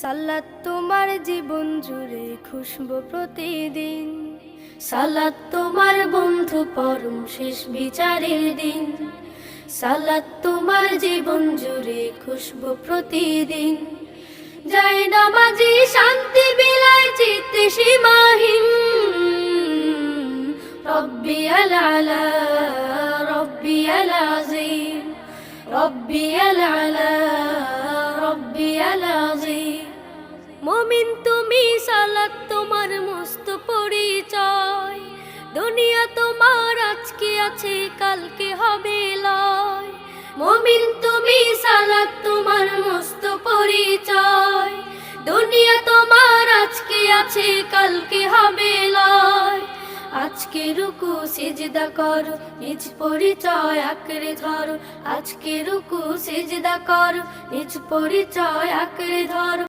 সালাত তোমার জীবন জুড়ে খুশবু প্রতিদিন। সালাত তোমার বন্ধু পরম শেষ বিচারের দিন। সালাত তোমার জীবন জুড়ে খুশবু প্রতিদিন। জয় নামাজি, শান্তি বিলায় চিত্তে, সীমাহীন। রব্বি আলা রব্বি আলা রব্বি আলাজিম মমিন তুমি সালাত তোমার মস্ত পরিচয়। দুনিয়া তোমার, আজকে আছে, কালকে হবে লয়। মমিন তুমি সালাত তোমার মস্ত পরিচয়। দুনিয়া তোমার, আজকে আছে, কালকে হবে লয়। আজকে রুকু, সিজদা করো, নিজ পরিচয় আঁকড়ে ধরো। আজকে রুকু, সিজদা করো, নিজ পরিচয় আঁকড়ে ধরো।